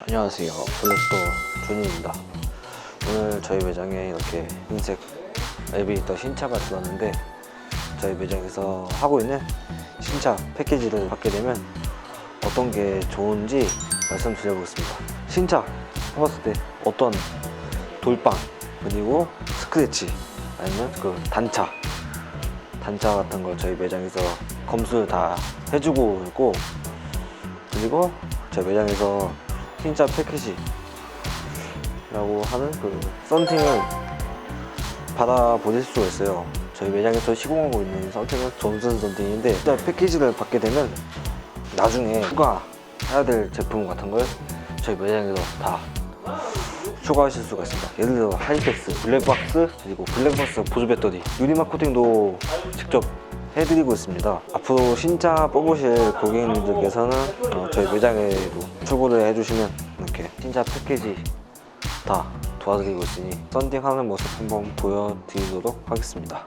안녕하세요. 블랙스토어 준입니다. 오늘 저희 매장에 이렇게 흰색 엘리베이터 신차가 들어왔는데 저희 매장에서 하고 있는 신차 패키지를 받게 되면 어떤 게 좋은지 말씀드려보겠습니다. 신차 해봤을 때 어떤 돌빵 그리고 스크래치 아니면 그 단차 단차 같은 걸 저희 매장에서 검수를 다 해주고 있고 그리고 저희 매장에서 신차 패키지라고 하는 그 썬팅을 받아보실 수가 있어요. 저희 매장에서 시공하고 있는 썬팅은 존슨 썬팅인데 신차 패키지를 받게 되면 나중에 추가해야 될 제품 같은 걸 저희 매장에서 다 추가하실 수가 있습니다. 예를 들어 하이패스, 블랙박스, 그리고 블랙박스 보조 배터리, 유리막 코팅도 직접 해드리고 있습니다. 앞으로 신차 뽑으실 고객님들께서는 어, 저희 매장에도 출고를 해주시면 이렇게 신차 패키지 다 도와드리고 있으니 썬팅하는 모습 한번 보여드리도록 하겠습니다.